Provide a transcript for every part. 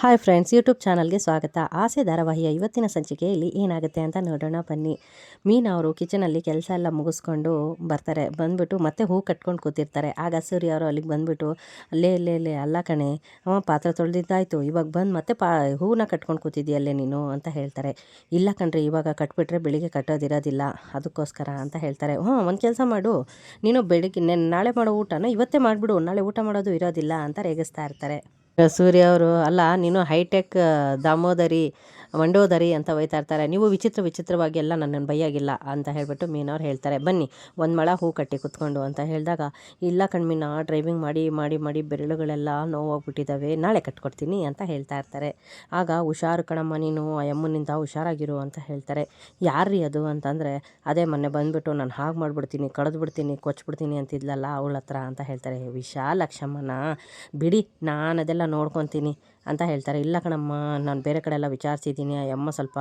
Hi friends, YouTube ಚಾನಲ್ಗೆ ಸ್ವಾಗತ. ಆಸೆ ಧಾರಾವಾಹಿಯ ಇವತ್ತಿನ ಸಂಚಿಕೆಯಲ್ಲಿ ಏನಾಗುತ್ತೆ ಅಂತ ನೋಡೋಣ, ಬನ್ನಿ. ಮೀನು ಅವರು ಕಿಚನಲ್ಲಿ ಕೆಲಸ ಎಲ್ಲ ಮುಗಿಸ್ಕೊಂಡು ಬರ್ತಾರೆ. ಬಂದುಬಿಟ್ಟು ಮತ್ತೆ ಹೂ ಕಟ್ಕೊಂಡು ಕೂತಿರ್ತಾರೆ. ಆಗ ಸೂರ್ಯ ಅವರು ಅಲ್ಲಿಗೆ ಬಂದುಬಿಟ್ಟು, ಅಲ್ಲೇ ಅಲ್ಲೇ ಇಲ್ಲೇ ಅಲ್ಲ ಕಣೆ. ಅವ ಪಾತ್ರೆ ತೊಳೆದಿದ್ದಾಯ್ತು. ಇವಾಗ ಬಂದು ಮತ್ತೆ ಪಾ ಹೂವನ್ನ ಕಟ್ಕೊಂಡು ಕೂತಿದ್ದೀಯಲ್ಲೇ ನೀನು? ಅಂತ ಹೇಳ್ತಾರೆ. ಇಲ್ಲ ಕಣ್ರಿ, ಇವಾಗ ಕಟ್ಬಿಟ್ರೆ ಬೆಳಿಗ್ಗೆ ಕಟ್ಟೋದಿರೋದಿಲ್ಲ. ಅದಕ್ಕೋಸ್ಕರ, ಅಂತ ಹೇಳ್ತಾರೆ. ಹ್ಞೂ ಒಂದು ಕೆಲಸ ಮಾಡು. ನೀನು ಬೆಳಿಗ್ಗೆ ನಾಳೆ ಮಾಡೋ ಊಟನ ಇವತ್ತೇ ಮಾಡಿಬಿಡು. ನಾಳೆ ಊಟ ಮಾಡೋದು ಇರೋದಿಲ್ಲ, ಅಂತ ರೇಗಿಸ್ತಾ ಇರ್ತಾರೆ. ಸೂರ್ಯ ಅವರು, ಅಲ್ಲ, ನೀನು ಹೈಟೆಕ್ ದಾಮೋದರಿ, ಮಂಡೋದರಿ ಅಂತ ಒಯ್ತಾ ಇರ್ತಾರೆ. ನೀವು ವಿಚಿತ್ರ ವಿಚಿತ್ರವಾಗಿ ಎಲ್ಲ ನನ್ನನ್ನು ಬೈಯಾಗಿಲ್ಲ ಅಂತ ಹೇಳಿಬಿಟ್ಟು ಮೀನವ್ರು ಹೇಳ್ತಾರೆ. ಬನ್ನಿ, ಒಂದು ಮಳ ಹೂ ಕಟ್ಟಿ ಕುತ್ಕೊಂಡು ಅಂತ ಹೇಳಿದಾಗ, ಇಲ್ಲ ಕಣ್ಮೀನ ಡ್ರೈವಿಂಗ್ ಮಾಡಿ ಮಾಡಿ ಮಾಡಿ ಬೆರಳುಗಳೆಲ್ಲ ನೋವಾಗ್ಬಿಟ್ಟಿದ್ದಾವೆ ನಾಳೆ ಕಟ್ಕೊಡ್ತೀನಿ ಅಂತ ಹೇಳ್ತಾ ಇರ್ತಾರೆ. ಆಗ, ಹುಷಾರು ಕಣಮ್ಮ, ನೀನು ಆ ಯಮ್ಮನಿಂದ ಹುಷಾರಾಗಿರು ಅಂತ ಹೇಳ್ತಾರೆ. ಯಾರ್ರೀ ಅದು? ಅಂತಂದರೆ, ಅದೇ ಮೊನ್ನೆ ಬಂದುಬಿಟ್ಟು ನಾನು ಹಾಗೆ ಮಾಡಿಬಿಡ್ತೀನಿ ಕಳೆದ್ಬಿಡ್ತೀನಿ ಕೊಚ್ಬಿಡ್ತೀನಿ ಅಂತಿದ್ಲಲ್ಲ ಅವಳ ಹತ್ರ ಅಂತ ಹೇಳ್ತಾರೆ. ವಿಶಾಲಕ್ಷಮ್ಮನ ಬಿಡಿ, ನಾನು ಅದೆಲ್ಲ ನೋಡ್ಕೊತೀನಿ. ಅಂತ ಹೇಳ್ತಾರೆ. ಇಲ್ಲ ಕಣಮ್ಮ, ನಾನು ಬೇರೆ ಕಡೆ ಎಲ್ಲ ವಿಚಾರಿಸಿದ್ದೀನಿ. ಆ ಯಮ್ಮ ಸ್ವಲ್ಪ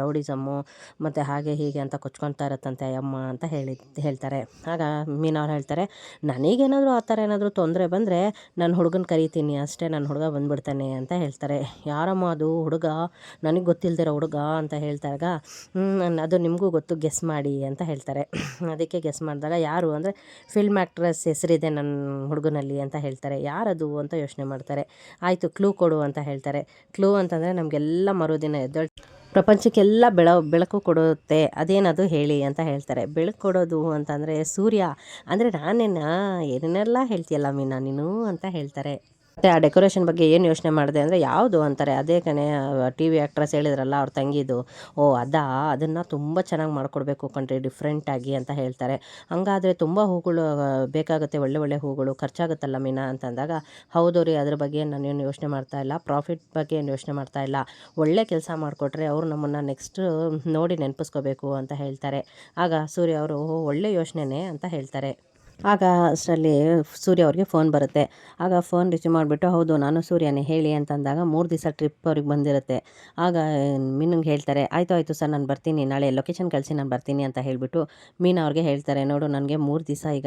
ರೌಡಿಸಮ್ಮು, ಮತ್ತು ಹಾಗೆ ಹೀಗೆ ಅಂತ ಕೊಚ್ಕೊತಾ ಇರತ್ತಂತೆ ಯಮ್ಮ ಅಂತ ಹೇಳಿ, ಹೇಳ್ತಾರೆ. ಆಗ ಮೀನವ್ರು ಹೇಳ್ತಾರೆ, ನನಗೇನಾದರೂ ಆ ಥರ ಏನಾದರೂ ತೊಂದರೆ ಬಂದರೆ ನಾನು ಹುಡುಗನ ಕರಿತೀನಿ. ಅಷ್ಟೇ ನನ್ನ ಹುಡುಗ ಬಂದುಬಿಡ್ತಾನೆ ಅಂತ ಹೇಳ್ತಾರೆ. ಯಾರಮ್ಮ ಅದು ಹುಡುಗ? ನನಗೆ ಗೊತ್ತಿಲ್ಲದಿರೋ ಹುಡುಗ? ಅಂತ ಹೇಳ್ತಾಗ ಅದು ನಿಮಗೂ ಗೊತ್ತು, ಗೆಸ್ ಮಾಡಿ ಅಂತ ಹೇಳ್ತಾರೆ. ಅದಕ್ಕೆ ಗೆಸ್ ಮಾಡಿದಾಗ, ಯಾರು? ಅಂದರೆ, ಫಿಲ್ಮ್ ಆ್ಯಕ್ಟ್ರೆಸ್ ಹೆಸರಿದೆ ನನ್ನ ಹುಡುಗನಲ್ಲಿ ಅಂತ ಹೇಳ್ತಾರೆ. ಯಾರದು ಅಂತ ಯೋಚನೆ ಮಾಡ್ತಾರೆ. ಆಯಿತು, ಕ್ಲೂ ಕೊಡು. ಅಂತ ಹೇಳ್ತಾರೆ. ಕ್ಲೂ ಅಂತಂದರೆ ನಮಗೆಲ್ಲ ಮರುದಿನ ಎದ್ದೊಳ ಪ್ರಪಂಚಕ್ಕೆಲ್ಲ ಬೆಳ, ಬೆಳಕು ಕೊಡುತ್ತೆ. ಅದೇನದು ಹೇಳಿ ಅಂತ ಹೇಳ್ತಾರೆ. ಬೆಳಕು ಕೊಡೋದು ಅಂತಂದರೆ ಸೂರ್ಯ. ಅಂದರೆ ನಾನೇನಾ ಏನೇನೆಲ್ಲ ಹೇಳ್ತೀಯಲ್ಲ ಮೀನಾ ನೀನು ಅಂತ ಹೇಳ್ತಾರೆ. ಮತ್ತು ಆ ಡೆಕೋರೇಷನ್ ಬಗ್ಗೆ ಏನು ಯೋಚನೆ ಮಾಡಿದೆ ಅಂದರೆ ಯಾವುದು ಅಂತಾರೆ? ಅದೇ ಕಣೆ ಟಿ ವಿ ಆ್ಯಕ್ಟ್ರೆಸ್ ಹೇಳಿದ್ರಲ್ಲ ಅವ್ರ ತಂಗಿದು. ಓ, ಅದಾ? ಅದನ್ನು ತುಂಬ ಚೆನ್ನಾಗಿ ಮಾಡಿಕೊಡ್ಬೇಕು ಕಣ್ರಿ ಡಿಫ್ರೆಂಟಾಗಿ ಅಂತ ಹೇಳ್ತಾರೆ. ಹಂಗಾದರೆ ತುಂಬ ಹೂಗಳು ಬೇಕಾಗುತ್ತೆ, ಒಳ್ಳೆ ಒಳ್ಳೆ ಹೂಗಳು, ಖರ್ಚಾಗುತ್ತಲ್ಲ ಮೀನಾ ಅಂತಂದಾಗ? ಹೌದು ರೀ, ಅದ್ರ ಬಗ್ಗೆ ನಾನೇನು ಯೋಚನೆ ಮಾಡ್ತಾ ಇಲ್ಲ. ಪ್ರಾಫಿಟ್ ಬಗ್ಗೆ ಏನು ಯೋಚನೆ ಮಾಡ್ತಾ ಇಲ್ಲ. ಒಳ್ಳೆ ಕೆಲಸ ಮಾಡಿಕೊಟ್ರೆ ಅವರು ನಮ್ಮನ್ನು ನೆಕ್ಸ್ಟ್ ನೋಡಿ ನೆನಪಿಸ್ಕೋಬೇಕು ಅಂತ ಹೇಳ್ತಾರೆ. ಆಗ ಸೂರ್ಯ ಅವರು ಒಳ್ಳೆ ಯೋಚನೆನೇ ಅಂತ ಹೇಳ್ತಾರೆ. ಆಗ ಅಷ್ಟರಲ್ಲಿ ಸೂರ್ಯ ಅವ್ರಿಗೆ ಫೋನ್ ಬರುತ್ತೆ. ಆಗ ಫೋನ್ ರಿಸೀವ್ ಮಾಡಿಬಿಟ್ಟು, ಹೌದು, ನಾನು ಸೂರ್ಯನೇ, ಹೇಳಿ ಅಂತಂದಾಗ ಮೂರು ದಿವಸ ಟ್ರಿಪ್ ಅವ್ರಿಗೆ ಬಂದಿರುತ್ತೆ. ಆಗ ಮೀನಂಗೆ ಹೇಳ್ತಾರೆ, ಆಯಿತು ಆಯಿತು ಸರ್, ನಾನು ಬರ್ತೀನಿ, ನಾಳೆ ಲೊಕೇಶನ್ ಕಳಿಸಿ, ನಾನು ಬರ್ತೀನಿ ಅಂತ ಹೇಳಿಬಿಟ್ಟು ಮೀನು ಅವ್ರಿಗೆ ಹೇಳ್ತಾರೆ, ನೋಡು, ನನಗೆ ಮೂರು ದಿವಸ ಈಗ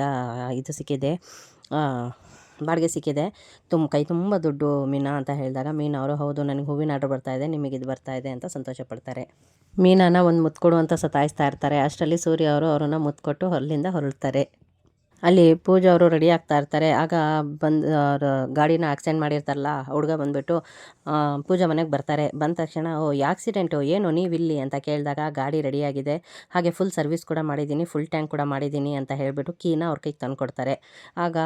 ಇದು ಸಿಕ್ಕಿದೆ ಬಾಡಿಗೆ ಸಿಕ್ಕಿದೆ ತುಂಬ ಕೈ ತುಂಬ ದುಡ್ಡು ಮೀನಾ ಅಂತ ಹೇಳಿದಾಗ ಮೀನು ಅವರು, ಹೌದು, ನನಗೆ ಹೂವಿನ ಆರ್ಡ್ರ್ ಇದೆ, ನಿಮಗೆ ಇದು ಬರ್ತಾ ಇದೆ ಅಂತ ಸಂತೋಷ ಪಡ್ತಾರೆ. ಮೀನನ್ನ ಒಂದು ಮುತ್ತು ಅಂತ ಸತಾಯಿಸ್ತಾ ಇರ್ತಾರೆ. ಅಷ್ಟರಲ್ಲಿ ಸೂರ್ಯ ಅವರು ಅವರನ್ನು ಮುತ್ತು ಕೊಟ್ಟು ಅಲ್ಲಿಂದ ಹೊರಡ್ತಾರೆ ಅಲ್ಲಿ ಪೂಜಾ ಅವರು ರೆಡಿ ಆಗ್ತಾ ಇರ್ತಾರೆ. ಆಗ ಬಂದು, ಅವರು ಗಾಡಿನ ಆಕ್ಸಿಡೆಂಟ್ ಮಾಡಿರ್ತಾರಲ್ಲ ಹುಡುಗ ಬಂದುಬಿಟ್ಟು ಪೂಜಾ ಮನೆಗೆ ಬರ್ತಾರೆ. ಬಂದ ತಕ್ಷಣ, ಓ ಆಕ್ಸಿಡೆಂಟು ಏನು ನೀವಿಲ್ಲಿ? ಅಂತ ಕೇಳಿದಾಗ ಗಾಡಿ ರೆಡಿಯಾಗಿದೆ ಹಾಗೆ ಫುಲ್ ಸರ್ವಿಸ್ ಕೂಡ ಮಾಡಿದ್ದೀನಿ ಫುಲ್ ಟ್ಯಾಂಕ್ ಕೂಡ ಮಾಡಿದ್ದೀನಿ ಅಂತ ಹೇಳಿಬಿಟ್ಟು ಕೀನ ಅವ್ರ ಕೈಗೆ ತಂದು ಕೊಡ್ತಾರೆ. ಆಗ,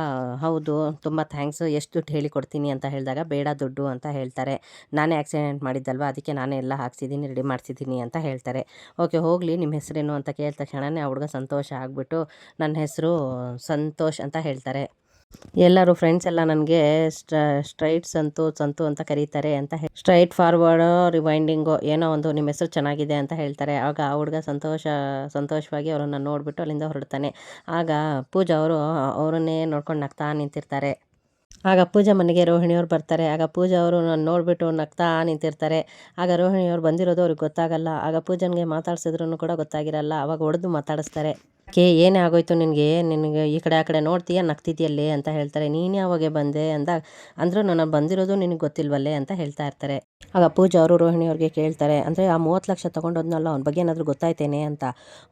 ಹೌದು, ತುಂಬ ಥ್ಯಾಂಕ್ಸ್ ಎಷ್ಟು ದುಡ್ಡು ಹೇಳಿಕೊಡ್ತೀನಿ ಅಂತ ಹೇಳಿದಾಗ, ಬೇಡ ದುಡ್ಡು ಅಂತ ಹೇಳ್ತಾರೆ. ನಾನೇ ಆಕ್ಸಿಡೆಂಟ್ ಮಾಡಿದ್ದಲ್ವ? ಅದಕ್ಕೆ ನಾನೇ ಎಲ್ಲ ಹಾಕ್ಸಿದ್ದೀನಿ ರೆಡಿ ಮಾಡಿಸಿದ್ದೀನಿ ಅಂತ ಹೇಳ್ತಾರೆ. ಓಕೆ, ಹೋಗಲಿ ನಿಮ್ಮ ಹೆಸರೇನು? ಅಂತ ಕೇಳಿದ ತಕ್ಷಣವೇ ಆ ಹುಡುಗ ಸಂತೋಷ ಆಗಿಬಿಟ್ಟು, ನನ್ನ ಹೆಸರು ಸಂತೋಷ್ ಅಂತ ಹೇಳ್ತಾರೆ. ಎಲ್ಲರೂ ಫ್ರೆಂಡ್ಸ್ ಎಲ್ಲ ನನಗೆ ಸ್ಟ್ರೈಟ್ ಸಂತು ಸಂತು ಅಂತ ಕರೀತಾರೆ ಅಂತ ಸ್ಟ್ರೈಟ್ ಫಾರ್ವರ್ಡ್ ರಿವೈಂಡಿಂಗು ಏನೋ ಒಂದು ನಿಮ್ಮ ಹೆಸರು ಚೆನ್ನಾಗಿದೆ ಅಂತ ಹೇಳ್ತಾರೆ. ಆಗ ಆ ಹುಡುಗ ಸಂತೋಷ, ಸಂತೋಷವಾಗಿ ಅವರನ್ನು ನೋಡಿಬಿಟ್ಟು ಅಲ್ಲಿಂದ ಹೊರಡ್ತಾನೆ. ಆಗ ಪೂಜಾ ಅವರು, ಅವರನ್ನೇ ನೋಡ್ಕೊಂಡು ನಗ್ತಾ ನಿಂತಿರ್ತಾರೆ. ಆಗ ಪೂಜಾ ಮನೆಗೆ ರೋಹಿಣಿಯವ್ರು ಬರ್ತಾರೆ. ಆಗ ಪೂಜಾ ಅವರು ನಾನು ನೋಡಿಬಿಟ್ಟು ನಗ್ತಾ ನಿಂತಿರ್ತಾರೆ. ಆಗ ರೋಹಿಣಿಯವ್ರು ಬಂದಿರೋದು ಅವ್ರಿಗೆ ಗೊತ್ತಾಗಲ್ಲ. ಆಗ ಪೂಜನ್ಗೆ ಮಾತಾಡ್ಸಿದ್ರು ಕೂಡ ಗೊತ್ತಾಗಿರಲ್ಲ. ಅವಾಗ ಹೊಡೆದು ಮಾತಾಡಿಸ್ತಾರೆ. ಕೆ, ಏನೇ ಆಗೋಯ್ತು ನಿನಗೆ? ನಿನಗೆ ಈ ಕಡೆ ಆ ಕಡೆ ನೋಡ್ತೀಯ? ನಗ್ತಿದ್ಯಲ್ಲಿ? ಅಂತ ಹೇಳ್ತಾರೆ. ನೀನು ಯಾವಾಗ ಬಂದೆ? ಅಂದ, ಅಂದರೂ ನಾನು ಬಂದಿರೋದು ನಿನಗೆ ಗೊತ್ತಿಲ್ವಲ್ಲೇ? ಅಂತ ಹೇಳ್ತಾ ಇರ್ತಾರೆ. ಆಗ ಪೂಜಾ ಅವರು ರೋಹಿಣಿಯವ್ರಿಗೆ ಕೇಳ್ತಾರೆ. ಅಂದರೆ ಆ ಮೂವತ್ತು ಲಕ್ಷ ತೊಗೊಂಡೋದ್ನಲ್ಲ, ಅವ್ನ ಬಗ್ಗೆ ಏನಾದರೂ ಗೊತ್ತಾಯ್ತೇನೆ? ಅಂತ.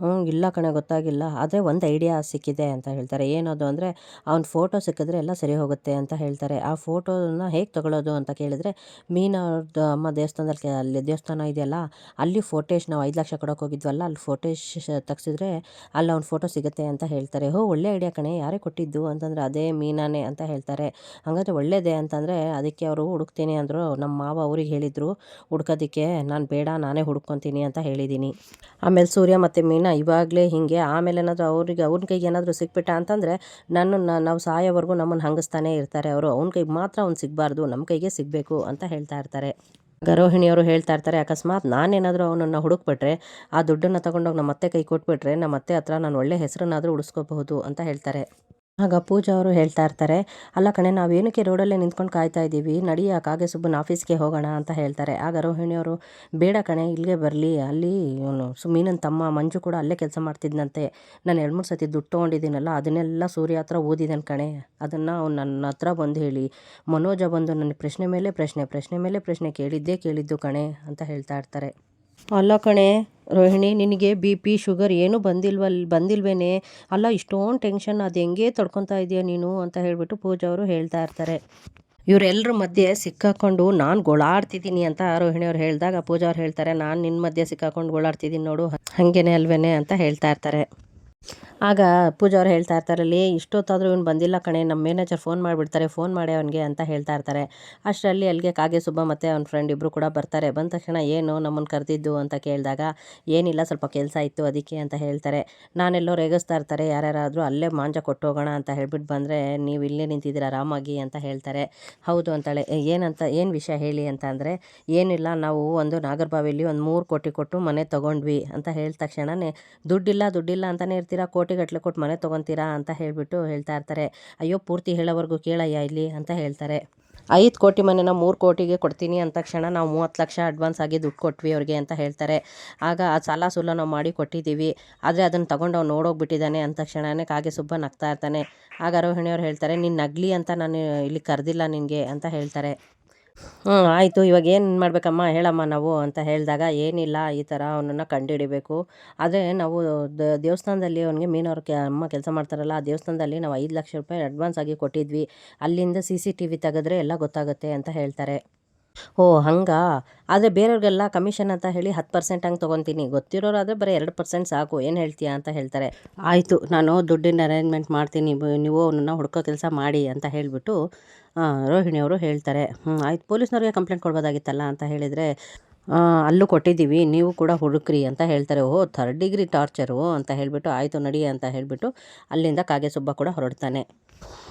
ಹ್ಞೂ, ಇಲ್ಲ ಕಣೆ, ಗೊತ್ತಾಗಿಲ್ಲ. ಆದರೆ ಒಂದು ಐಡಿಯಾ ಸಿಕ್ಕಿದೆ, ಅಂತ ಹೇಳ್ತಾರೆ. ಏನದು? ಅಂದರೆ, ಅವ್ನ ಫೋಟೋ ಸಿಕ್ಕಿದ್ರೆ ಎಲ್ಲ ಸರಿ ಹೋಗುತ್ತೆ, ಅಂತ ಹೇಳ್ತಾರೆ. ಆ ಫೋಟೋನ ಹೇಗೆ ತಗೊಳ್ಳೋದು ಅಂತ ಕೇಳಿದ್ರೆ ಮೀನವ್ರದ್ದು ಅಮ್ಮ ದೇವಸ್ಥಾನದಲ್ಲಿ ಅಲ್ಲಿ ದೇವಸ್ಥಾನ ಇದೆಯಲ್ಲ, ಅಲ್ಲಿ ಫೋಟೇಶ್ ನಾವು ಐದು ಲಕ್ಷ ಕೊಡೋಕೆ ಹೋಗಿದ್ವಲ್ಲ, ಅಲ್ಲಿ ಫೋಟೇಶ್ ತೆಗ್ಸಿದ್ರೆ ಅಲ್ಲಿ ಅವ್ನ ಫೋಟೋ ಸಿಗುತ್ತೆ ಅಂತ ಹೇಳ್ತಾರೆ. ಹೋ ಒಳ್ಳೆ ಐಡಿಯಾ ಕಣೆ, ಯಾರೇ ಕೊಟ್ಟಿದ್ದು ಅಂತಂದರೆ ಅದೇ ಮೀನಾನೇ ಅಂತ ಹೇಳ್ತಾರೆ. ಹಾಗಾದರೆ ಒಳ್ಳೇದೇ ಅಂತಂದರೆ ಅದಕ್ಕೆ ಅವರು ಹುಡುಕ್ತೀನಿ ಅಂದರು. ನಮ್ಮ ಮಾವ ಅವ್ರಿಗೆ ಹೇಳಿದರು, ಹುಡ್ಕೋದಕ್ಕೆ ನಾನು ಬೇಡ, ನಾನೇ ಹುಡ್ಕೊತೀನಿ ಅಂತ ಹೇಳಿದ್ದೀನಿ ಆಮೇಲೆ ಸೂರ್ಯ ಮತ್ತು ಮೀನಾ ಇವಾಗಲೇ ಹೀಗೆ, ಆಮೇಲೆ ಏನಾದರೂ ಅವ್ರಿಗೆ ಅವ್ರ ಕೈಗೆ ಏನಾದರೂ ಸಿಕ್ಬಿಟ್ಟ ಅಂತಂದರೆ, ನನ್ನನ್ನು ನಾವು ಸಾಯೋವರೆಗೂ ನಮ್ಮನ್ನು ಹಂಗಿಸ್ತಾನೆ ಇರ್ತಾರೆ. ಅವರು, ಅವ್ನ ಕೈಗೆ ಮಾತ್ರ ಅವ್ನು ಸಿಗಬಾರ್ದು ನಮ್ಮ ಕೈಗೆ ಸಿಗಬೇಕು ಅಂತ ಹೇಳ್ತಾ ಇರ್ತಾರೆ. ಗರೋಹಿಣಿಯವರು ಹೇಳ್ತಾ ಇರ್ತಾರೆ, ಅಕಸ್ಮಾತ್ ನಾನೇನಾದರೂ ಅವನನ್ನು ಹುಡುಕ್ಬಿಟ್ರೆ, ಆ ದುಡ್ಡನ್ನು ತಗೊಂಡೋಗಿ ನಮ್ಮ ಅತ್ತೆ ಕೈ ಕೊಟ್ಬಿಟ್ರೆ ನಮ್ಮ ಅತ್ತೆ ಹತ್ರ ನಾನು ಒಳ್ಳೆ ಹೆಸರನ್ನಾದರೂ ಉಳಿಸ್ಕೋಬಹುದು ಅಂತ ಹೇಳ್ತಾರೆ. ಆಗ ಪೂಜಾ ಅವರು ಹೇಳ್ತಾ ಇರ್ತಾರೆ, ಅಲ್ಲ ಕಣೆ ನಾವೇನಕ್ಕೆ ರೋಡಲ್ಲೇ ನಿಂತ್ಕೊಂಡು ಕಾಯ್ತಾ ಇದ್ದೀವಿ ನಡಿಯ, ಕಾಗೆ ಸುಬ್ಬನ ಆಫೀಸ್ಗೆ ಹೋಗೋಣ ಅಂತ ಹೇಳ್ತಾರೆ. ಆಗ ರೋಹಿಣಿಯವರು ಬೇಡ ಕಣೆ, ಇಲ್ಲಿಗೆ ಬರಲಿ. ಅಲ್ಲಿ ಇವನು ಸುಮೀನನ್ ತಮ್ಮ, ಮಂಜು ಕೂಡ ಅಲ್ಲೇ ಕೆಲಸ ಮಾಡ್ತಿದ್ದಂತೆ ನಾನು ಎರಡು ಮೂರು ಸತಿ ದುಡ್ಡು ತೊಗೊಂಡಿದ್ದೀನಲ್ಲ, ಅದನ್ನೆಲ್ಲ ಸೂರ್ಯ ಹತ್ರ ಓದಿದ್ದಾನೆ ಕಣೆ. ಅದನ್ನು ಅವ್ನು ನನ್ನ ಹತ್ರ ಬಂದು ಹೇಳಿ. ಮನೋಜ ಬಂದು ನನ್ನ ಪ್ರಶ್ನೆ ಮೇಲೆ ಪ್ರಶ್ನೆ ಪ್ರಶ್ನೆ ಮೇಲೆ ಪ್ರಶ್ನೆ ಕೇಳಿದ್ದೇ ಕೇಳಿದ್ದು ಕಣೆ ಅಂತ ಹೇಳ್ತಾ ಇರ್ತಾರೆ. ಅಲ್ಲ ಕಣೆ, ರೋಹಿಣಿ, ನಿನಗೆ ಬಿ ಪಿ, ಶುಗರ್ ಏನೂ ಬಂದಿಲ್ವಲ್ ಬಂದಿಲ್ವೇನೆ? ಅಲ್ಲ, ಇಷ್ಟೊಂದು ಟೆನ್ಷನ್ ಅದು ಹೆಂಗೆ ತಡ್ಕೊತಾ ಇದೆಯಾ ನೀನು ಅಂತ ಹೇಳಿಬಿಟ್ಟು ಪೂಜಾ ಅವರು ಹೇಳ್ತಾ ಇರ್ತಾರೆ. ಇವರೆಲ್ಲರ ಮಧ್ಯೆ ಸಿಕ್ಕಾಕೊಂಡು ನಾನು ಗೋಳಾಡ್ತಿದ್ದೀನಿ ಅಂತ ರೋಹಿಣಿ ಅವ್ರು ಹೇಳಿದಾಗ ಪೂಜಾ ಅವ್ರು ಹೇಳ್ತಾರೆ, ನಾನು ನಿನ್ನ ಮಧ್ಯೆ ಸಿಕ್ಕಾಕೊಂಡು ಗೋಳಾಡ್ತಿದ್ದೀನಿ ನೋಡು, ಹಾಗೇನೆ ಅಲ್ವೇನೆ ಅಂತ ಹೇಳ್ತಾ ಇರ್ತಾರೆ. ಆಗ ಪೂಜಾ ಅವ್ರು ಹೇಳ್ತಾ ಇರ್ತಾರೆ, ಲೇ, ಇಷ್ಟೊತ್ತಾದರೂ ಇವ್ನು ಬಂದಿಲ್ಲ ಕಣೆ ನಮ್ಮ ಮ್ಯಾನೇಜರ್ ಫೋನ್ ಮಾಡಿಬಿಡ್ತಾರೆ ಫೋನ್ ಮಾಡಿ ಅವನಿಗೆ ಅಂತ ಹೇಳ್ತಾ ಇರ್ತಾರೆ. ಅಷ್ಟರಲ್ಲಿ ಅಲ್ಲಿಗೆ ಕಾಗೆ ಸುಬ್ಬ ಮತ್ತು ಅವ್ನ ಫ್ರೆಂಡ್ ಇಬ್ಬರು ಕೂಡ ಬರ್ತಾರೆ. ಬಂದ ತಕ್ಷಣ ಏನು ನಮ್ಮನ್ನು ಕರೆದಿದ್ದು ಅಂತ ಕೇಳಿದಾಗ, ಏನಿಲ್ಲ, ಸ್ವಲ್ಪ ಕೆಲಸ ಇತ್ತು ಅದಕ್ಕೆ ಅಂತ ಹೇಳ್ತಾರೆ. ನಾನೆಲ್ಲೋ ರೇಗಿಸ್ತಾ ಇರ್ತಾರೆ, ಯಾರ್ಯಾರಾದರೂ ಅಲ್ಲೇ ಮಾಂಜ ಕೊಟ್ಟು ಹೋಗೋಣ ಅಂತ ಹೇಳ್ಬಿಟ್ಟು ಬಂದರೆ, ನೀವು ಇಲ್ಲೇ ನಿಂತಿದ್ದೀರಾ ಆರಾಮಾಗಿ ಅಂತ ಹೇಳ್ತಾರೆ. ಹೌದು ಅಂತಾಳೆ ಏನಂತ, ಏನು ವಿಷಯ ಹೇಳಿ ಅಂತ ಅಂದರೆ, ಏನಿಲ್ಲ, ನಾವು ಒಂದು ನಾಗರಬಾವಿಯಲ್ಲಿ ಒಂದು ಮೂರು ಕೋಟಿ ಕೊಟ್ಟು ಮನೆ ತೊಗೊಂಡ್ವಿ ಅಂತ ಹೇಳಿದ ತಕ್ಷಣವೇ ದುಡ್ಡಿಲ್ಲ ದುಡ್ಡಿಲ್ಲ ಅಂತಲೇ ಇರ್ತೀರಾ ಕೋಟಿಗಟ್ಟಲೆ ಕೊಟ್ಟು ಮನೆ ತೊಗೊತೀರಾ ಅಂತ ಹೇಳಿಬಿಟ್ಟು ಹೇಳ್ತಾ ಇರ್ತಾರೆ. ಅಯ್ಯೋ, ಪೂರ್ತಿ ಹೇಳೋವರೆಗೂ ಕೇಳಯ್ಯ ಇಲ್ಲಿ ಅಂತ ಹೇಳ್ತಾರೆ. ಐದು ಕೋಟಿ ಮನೆನ ಮೂರು ಕೋಟಿಗೆ ಕೊಡ್ತೀನಿ ಅಂದ ತಕ್ಷಣ ನಾವು ಮೂವತ್ತು ಲಕ್ಷ ಅಡ್ವಾನ್ಸ್ ಆಗಿ ದುಡ್ಡು ಕೊಟ್ವಿ ಅವ್ರಿಗೆ ಅಂತ ಹೇಳ್ತಾರೆ. ಆಗ ಆ ಸಾಲ ಸುಲ್ಲ ನಾವು ಮಾಡಿ ಕೊಟ್ಟಿದ್ದೀವಿ ಆದರೆ ಅದನ್ನು ತೊಗೊಂಡು ಅವ್ನು ನೋಡೋಗ್ಬಿಟ್ಟಿದ್ದಾನೆ ಅಂದ ತಕ್ಷಣವೇ ಕಾಗೆ ಸುಬ್ಬ ನಗ್ತಾ ಇರ್ತಾನೆ. ಆಗ ರೋಹಿಣಿಯವ್ರು ಹೇಳ್ತಾರೆ, ನೀನು ನಗ್ಲಿ ಅಂತ ನಾನು ಇಲ್ಲಿ ಕರೆದಿಲ್ಲ ನಿನಗೆ ಅಂತ ಹೇಳ್ತಾರೆ. ಹ್ಞೂ ಆಯಿತು, ಇವಾಗ ಏನು ಮಾಡಬೇಕಮ್ಮ? ಹೇಳಮ್ಮ ನಾವು ಅಂತ ಹೇಳಿದಾಗ, ಏನಿಲ್ಲ, ಈ ಥರ ಅವನನ್ನು ಕಂಡುಹಿಡಿಬೇಕು ಆದರೆ ನಾವು ದೇವಸ್ಥಾನದಲ್ಲಿ ಅವನಿಗೆ ಮೀನವ್ರ ಕೆ, ಅಮ್ಮ ಕೆಲಸ ಮಾಡ್ತಾರಲ್ಲ, ಆ ದೇವಸ್ಥಾನದಲ್ಲಿ ನಾವು ಐದು ಲಕ್ಷ ರೂಪಾಯಿ ಅಡ್ವಾನ್ಸ್ ಆಗಿ ಕೊಟ್ಟಿದ್ವಿ. ಅಲ್ಲಿಂದ ಸಿ ಸಿ ಟಿ ವಿ ತೆಗೆದ್ರೆ ಎಲ್ಲ ಗೊತ್ತಾಗುತ್ತೆ ಅಂತ ಹೇಳ್ತಾರೆ. ಓ, ಹಂಗಾ? ಆದರೆ ಬೇರೆಯವ್ರಿಗೆಲ್ಲ ಕಮಿಷನ್ ಅಂತ ಹೇಳಿ ಹತ್ತು ಪರ್ಸೆಂಟ್ ಹಂಗೆ ತೊಗೊತೀನಿ. ಗೊತ್ತಿರೋರಾದರೆ ಬರೀ ಎರಡು ಪರ್ಸೆಂಟ್ ಸಾಕು, ಏನು ಹೇಳ್ತೀಯಾ ಅಂತ ಹೇಳ್ತಾರೆ. ಆಯಿತು, ನಾನು ದುಡ್ಡಿನ ಅರೇಂಜ್ಮೆಂಟ್ ಮಾಡ್ತೀನಿ ನೀವು ಅವನನ್ನು ಹುಡ್ಕೋ ಕೆಲಸ ಮಾಡಿ ಅಂತ ಹೇಳಿಬಿಟ್ಟು ರೋಹಿಣಿಯವರು ಹೇಳ್ತಾರೆ ಹ್ಞೂ ಆಯ್ತು, ಪೊಲೀಸ್ನವ್ರಿಗೆ ಕಂಪ್ಲೇಂಟ್ ಕೊಡ್ಬೋದಾಗಿತ್ತಲ್ಲ ಅಂತ ಹೇಳಿದರೆ ಅಲ್ಲೂ ಕೊಟ್ಟಿದ್ದೀವಿ, ನೀವು ಕೂಡ ಹುಡುಕ್ರಿ ಅಂತ ಹೇಳ್ತಾರೆ. ಓ ಥರ್ಡ್ ಡಿಗ್ರಿ ಟಾರ್ಚರು ಅಂತ ಹೇಳಿಬಿಟ್ಟು, ಆಯಿತು, ನಡಿ ಅಂತ ಹೇಳಿಬಿಟ್ಟು ಅಲ್ಲಿಂದ ಕಾಗೆ ಸುಬ್ಬ ಕೂಡ ಹೊರಡ್ತಾನೆ.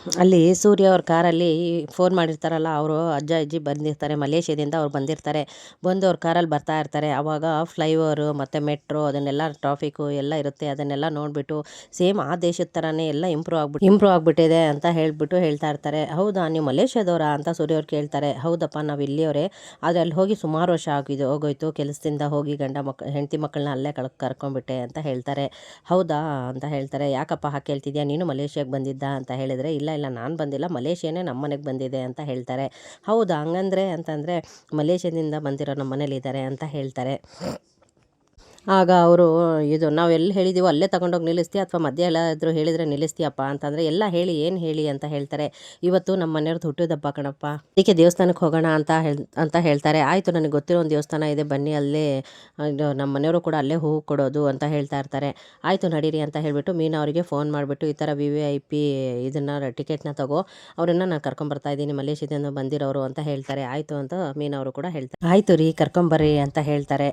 ಅಲ್ಲಿ ಸೂರ್ಯ ಅವ್ರ ಕಾರಲ್ಲಿ ಫೋನ್ ಮಾಡಿರ್ತಾರಲ್ಲ, ಅವರು ಅಜ್ಜ, ಅಜ್ಜಿ ಬಂದಿರ್ತಾರೆ, ಮಲೇಷ್ಯಾದಿಂದ ಅವ್ರು ಬಂದಿರ್ತಾರೆ. ಬಂದು ಅವ್ರ ಕಾರಲ್ಲಿ ಬರ್ತಾ ಇರ್ತಾರೆ. ಆವಾಗ ಫ್ಲೈಓವರು ಮತ್ತು ಮೆಟ್ರೋ ಅದನ್ನೆಲ್ಲ ಟ್ರಾಫಿಕ್ಕು ಎಲ್ಲ ಇರುತ್ತೆ. ಅದನ್ನೆಲ್ಲ ನೋಡಿಬಿಟ್ಟು ಸೇಮ್ ಆ ದೇಶದ ಥರನೇ ಎಲ್ಲ ಇಂಪ್ರೂವ್ ಆಗ್ಬಿಟ್ಟು ಇಂಪ್ರೂವ್ ಆಗಿಬಿಟ್ಟಿದೆ ಅಂತ ಹೇಳಿಬಿಟ್ಟು ಹೇಳ್ತಾ ಇರ್ತಾರೆ. ಹೌದಾ, ನೀವು ಮಲೇಷ್ಯಾದವರಾ ಅಂತ ಸೂರ್ಯ ಅವ್ರು ಕೇಳ್ತಾರೆ. ಹೌದಪ್ಪ, ನಾವು ಇಲ್ಲಿಯವರೇ. ಆದರೆ ಅಲ್ಲಿ ಹೋಗಿ ಸುಮಾರು ವರ್ಷ ಆಗಿದ್ದು ಹೋಗೋಯ್ತು. ಕೆಲಸದಿಂದ ಹೋಗಿ ಗಂಡ ಮಕ್, ಹೆಂಡತಿ ಮಕ್ಕಳನ್ನ ಅಲ್ಲೇ ಕಳ್, ಕರ್ಕೊಂಡ್ಬಿಟ್ಟೆ ಅಂತ ಹೇಳ್ತಾರೆ. ಹೌದಾ ಅಂತ ಹೇಳ್ತಾರೆ. ಯಾಕಪ್ಪ ಹಾಕಿ ಹೇಳ್ತಿದ್ಯಾ ನೀನು ಮಲೇಷ್ಯಾಗೆ ಬಂದಿದ್ದ ಅಂತ ಹೇಳಿದರೆ, ಇಲ್ಲ ಇಲ್ಲ, ನಾನು ಬಂದಿಲ್ಲ, ಮಲೇಷ್ಯಾನೇ ನಮ್ಮ ಮನೆಗೆ ಬಂದಿದೆ ಅಂತ ಹೇಳ್ತಾರೆ. ಹೌದಾ, ಹಂಗಂದ್ರೆ ಅಂತಂದರೆ ಮಲೇಷ್ಯಾದಿಂದ ಬಂದಿರೋ ನಮ್ಮ ಮನೇಲಿದ್ದಾರೆ ಅಂತ ಹೇಳ್ತಾರೆ. ಆಗ ಅವರು, ಇದು ನಾವು ಎಲ್ಲಿ ಹೇಳಿದ್ದೀವೋ ಅಲ್ಲೇ ತಗೊಂಡೋಗಿ ನಿಲ್ಲಿಸ್ತೀಯ ಅಥವಾ ಮಧ್ಯ ಎಲ್ಲಾದರೂ ಹೇಳಿದರೆ ನಿಲ್ಲಿಸ್ತೀಯಪ್ಪ ಅಂತಂದರೆ ಎಲ್ಲ ಹೇಳಿ, ಏನು ಹೇಳಿ ಅಂತ ಹೇಳ್ತಾರೆ. ಇವತ್ತು ನಮ್ಮ ಮನೆಯವ್ರದ್ದು ಹುಟ್ಟಿದಪ್ಪ ಕಣಪ್ಪ. ಅದಕ್ಕೆ ದೇವಸ್ಥಾನಕ್ಕೆ ಹೋಗೋಣ ಅಂತ ಹೇಳ್, ಅಂತ ಹೇಳ್ತಾರೆ. ಆಯಿತು ನನಗೆ ಗೊತ್ತಿರೋ ಒಂದು ದೇವಸ್ಥಾನ ಇದೆ, ಬನ್ನಿ ಅಲ್ಲೇ ನಮ್ಮ ಮನೆಯವರು ಕೂಡ ಅಲ್ಲೇ ಹೂವು ಕೊಡೋದು ಅಂತ ಹೇಳ್ತಾ ಇರ್ತಾರೆ. ಆಯಿತು ನಡೀರಿ ಅಂತ ಹೇಳಿಬಿಟ್ಟು ಮೀನಾ ಅವರಿಗೆ ಫೋನ್ ಮಾಡಿಬಿಟ್ಟು, ಈ ಥರ ವಿ ವಿ ಐ ಪಿ ಇದನ್ನು ಟಿಕೆಟ್ನ ತಗೋ, ಅವರನ್ನು ನಾನು ಕರ್ಕೊಂಬರ್ತಾ ಇದ್ದೀನಿ ಮಲೇಷ್ಯಾದಿಂದ ಬಂದಿರೋರು ಅಂತ ಹೇಳ್ತಾರೆ. ಆಯಿತು ಅಂತ ಮೀನವರು ಕೂಡ ಹೇಳ್ತಾರೆ. ಆಯಿತು ರೀ ಕರ್ಕೊಂಬರ್ರಿ ಅಂತ ಹೇಳ್ತಾರೆ.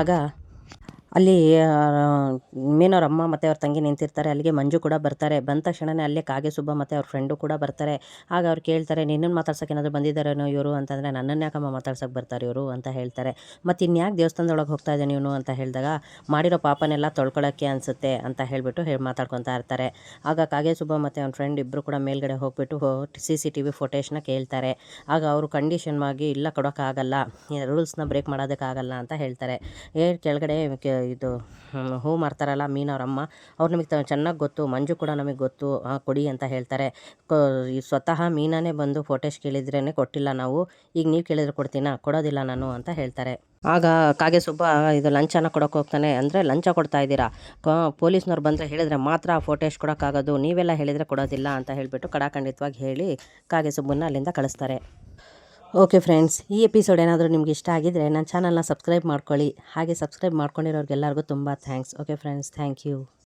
ಆಗ ಅಲ್ಲಿ ಮೀನವ್ರ ಅಮ್ಮ ಮತ್ತು ಅವ್ರ ತಂಗಿ ನಿಂತಿರ್ತಾರೆ. ಅಲ್ಲಿಗೆ ಮಂಜು ಕೂಡ ಬರ್ತಾರೆ. ಬಂದ ತಕ್ಷಣವೇ ಅಲ್ಲೇ ಕಾಗೆ ಸುಬ್ಬ ಮತ್ತು ಅವ್ರ ಫ್ರೆಂಡು ಕೂಡ ಬರ್ತಾರೆ. ಆಗ ಅವ್ರು ಕೇಳ್ತಾರೆ, ನಿನ್ನನ್ನು ಮಾತಾಡ್ಸೋಕೆ ಏನಾದರೂ ಬಂದಿದ್ದಾರೇನೋ ಇವರು? ಅಂತಂದರೆ, ನನ್ನನ್ನು ಯಾಕಮ್ಮ ಮಾತಾಡ್ಸೋಕೆ ಬರ್ತಾರೆ ಇವರು? ಅಂತ ಹೇಳ್ತಾರೆ. ಮತ್ತು ಇನ್ಯಾಕೆ ದೇವಸ್ಥಾನದೊಳಗೆ ಹೋಗ್ತಾ ಇದ್ದಾನೆ ಇವನು ಅಂತ ಹೇಳಿದಾಗ, ಮಾಡಿರೋ ಪಾಪನೆಲ್ಲ ತೊಳ್ಕೊಳ್ಳೋಕ್ಕೆ ಅನಿಸುತ್ತೆ ಅಂತ ಹೇಳಿಬಿಟ್ಟು ಹೇಳಿ ಮಾತಾಡ್ಕೊತಾ ಇರ್ತಾರೆ. ಆಗ ಕಾಗೆ ಸುಬ್ಬ ಮತ್ತು ಅವ್ನ ಫ್ರೆಂಡ್ ಇಬ್ಬರು ಕೂಡ ಮೇಲ್ಗಡೆ ಹೋಗ್ಬಿಟ್ಟು ಸಿ ಸಿ ಟಿ ವಿ ಫೋಟೇಜ್ನ ಕೇಳ್ತಾರೆ. ಆಗ ಅವರು ಕಂಡೀಷನ್ ಆಗಿ ಇಲ್ಲ ಕೊಡೋಕ್ಕಾಗಲ್ಲ. ರೂಲ್ಸ್ನ ಬ್ರೇಕ್ ಮಾಡೋದಕ್ಕಾಗಲ್ಲ ಅಂತ ಹೇಳ್ತಾರೆ. ಏ, ಕೆಳಗಡೆ ಇದು, ಹೂ ಮಾರ್ತಾರಲ್ಲ ಮೀನವ್ರಮ್ಮ. ಅವ್ರು ನಮಗೆ ಚೆನ್ನಾಗಿ ಗೊತ್ತು. ಮಂಜು ಕೂಡ ನಮಗೆ ಗೊತ್ತು. ಕೊಡಿ ಅಂತ ಹೇಳ್ತಾರೆ. ಸ್ವತಃ ಮೀನನೇ ಬಂದು ಫೋಟೇಶ್ ಕೇಳಿದ್ರೇ ಕೊಟ್ಟಿಲ್ಲ ನಾವು. ಈಗ ನೀವು ಕೇಳಿದ್ರೆ ಕೊಡ್ತೀನಾ? ಕೊಡೋದಿಲ್ಲ ನಾನು ಅಂತ ಹೇಳ್ತಾರೆ. ಆಗ ಕಾಗೆ ಸುಬ್ಬ, ಇದು ಲಂಚನ ಕೊಡೋಕೆ ಹೋಗ್ತಾನೆ ಅಂದರೆ, ಲಂಚ ಕೊಡ್ತಾ ಇದ್ದೀರಾ? ಪೊಲೀಸ್ನವ್ರು ಬಂದರೆ ಹೇಳಿದರೆ ಮಾತ್ರ ಫೋಟೇಶ್ ಕೊಡೋಕ್ಕಾಗೋದು. ನೀವೆಲ್ಲ ಹೇಳಿದರೆ ಕೊಡೋದಿಲ್ಲ ಅಂತ ಹೇಳಿಬಿಟ್ಟು ಕಡಾಖಂಡಿತವಾಗಿ ಹೇಳಿ ಕಾಗೆ ಸುಬ್ಬನ್ನ ಅಲ್ಲಿಂದ ಕಳಿಸ್ತಾರೆ. ಓಕೆ ಫ್ರೆಂಡ್ಸ್ ಈ ಎಪಿಸೋಡ್ ಏನಾದರೂ ನಿಮ್ಗೆ ಇಷ್ಟ ಆಗಿದ್ರೆ ನನ್ನ ಚಾನಲ್ನ ಸಬ್ಸ್ಕ್ರೈಬ್ ಮಾಡ್ಕೊಳ್ಳಿ. ಹಾಗೆ ಸಬ್ಸ್ಕ್ರೈಬ್ ಮಾಡ್ಕೊಂಡಿರೋರಿಗೆಲ್ಲರಿಗೂ ತುಂಬ thanks okay friends thank you